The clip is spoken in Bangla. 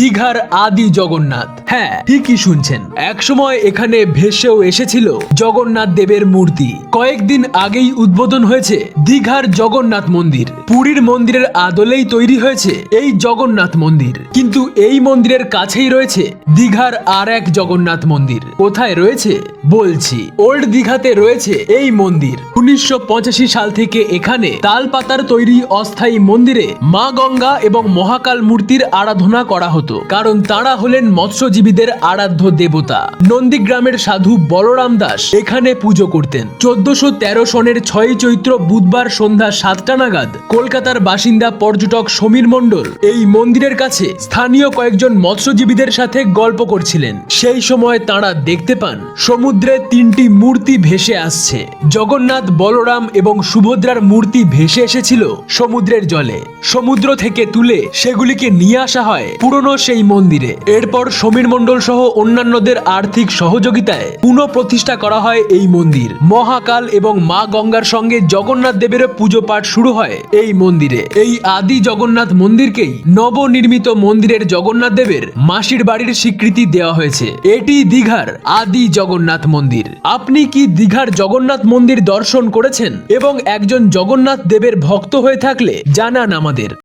দীঘার আদি জগন্নাথ। হ্যাঁ ঠিকই শুনছেন। একসময় এখানে ভেসেও এসেছিল জগন্নাথ দেবের মূর্তি। কয়েকদিন আগেই উদ্বোধন হয়েছে দীঘার জগন্নাথ মন্দির। পুরীর মন্দিরের আদলেই তৈরি হয়েছে এই জগন্নাথ মন্দির। কিন্তু এই মন্দিরের কাছেই রয়েছে দীঘার আর এক জগন্নাথ মন্দির। কোথায় রয়েছে? বলছি, ওল্ড দীঘাতে রয়েছে এই মন্দির। উনিশশো সাল থেকে এখানে তালপাতার তৈরি অস্থায়ী মন্দিরে মা গঙ্গা এবং মহাকাল মূর্তির আরাধনা করা হতো। কারণ তারা হলেন মৎস্যজীবীদের আরাধ্য দেবতা। নন্দীগ্রামের সাধু বলরাম দাস এখানে পুজো করতেন। চোদ্দশো তেরো সনের ছয় চৈত্র বুধবার সন্ধ্যা সাতটা নাগাদ কলকাতার বাসিন্দা পর্যটক সমীর মণ্ডল এই মন্দিরের কাছে স্থানীয় কয়েকজন মৎস্যজীবীদের সাথে গল্প করছিলেন। সেই সময় তারা দেখতে পান, সমুদ্রে তিনটি মূর্তি ভেসে আসছে। জগন্নাথ বলরাম এবং সুভদ্রার মূর্তি ভেসে এসেছিল সমুদ্রের জলে। সমুদ্র থেকে তুলে সেগুলিকে নিয়ে আসা হয় পুরনো সেই মন্দিরে। এরপর সমীর মণ্ডল সহ অন্যান্যদের আর্থিক সহযোগিতায় পুনঃপ্রতিষ্ঠা করা হয় এই মন্দির। মহাকাল এবং মা গঙ্গার সঙ্গে জগন্নাথ দেবের পুজো পাঠ শুরু হয় এই মন্দিরে। এই আদি জগন্নাথ মন্দিরকেই নবনির্মিত মন্দিরের জগন্নাথ দেবের মাসির বাড়ির স্বীকৃতি দেওয়া হয়েছে। এটি দীঘার আদি জগন্নাথ মন্দির। আপনি কি দীঘার জগন্নাথ মন্দির দর্শন করেছেন এবং একজন জগন্নাথ দেবের ভক্ত হয়ে থাকলে জানান আমাদের।